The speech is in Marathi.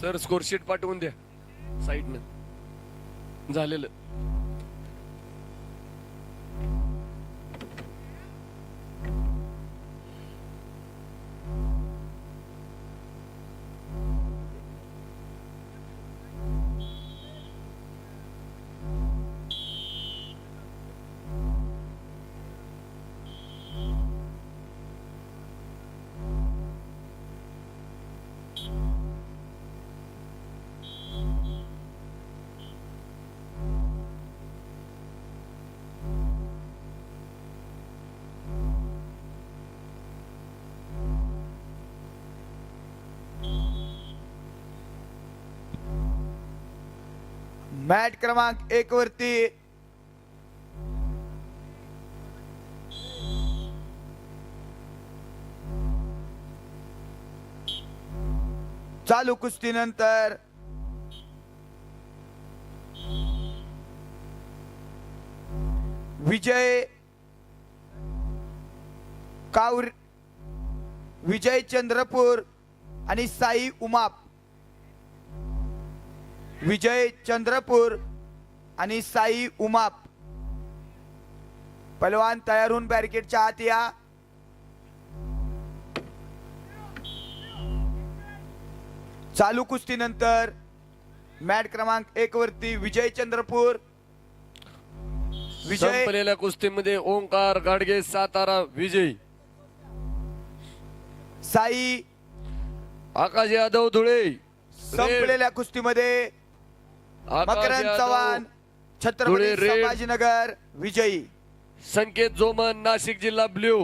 सर स्कोरशीट पाठवून द्या. साईडनं झालेलं. मॅट क्रमांक एक वरती. चालू कुस्तीनंतर. विजय कावर विजय चंद्रपूर आणि साई उमाप. विजय चंद्रपूर आणि साई उमाप. पलवान तयार होऊन बॅरिकेडच्या आत या. चालू कुस्तीनंतर मॅट क्रमांक एक वरती विजय चंद्रपूर. विजय कुस्तीमध्ये ओंकार गाडगे सातारा विजयी. साई आकाश यादव धुळे. संपलेल्या कुस्तीमध्ये मकरंद चव्हाण धुळे छत्रपती. संभाजीनगर विजयी संकेत जोमन नाशिक जिल्हा ब्ल्यू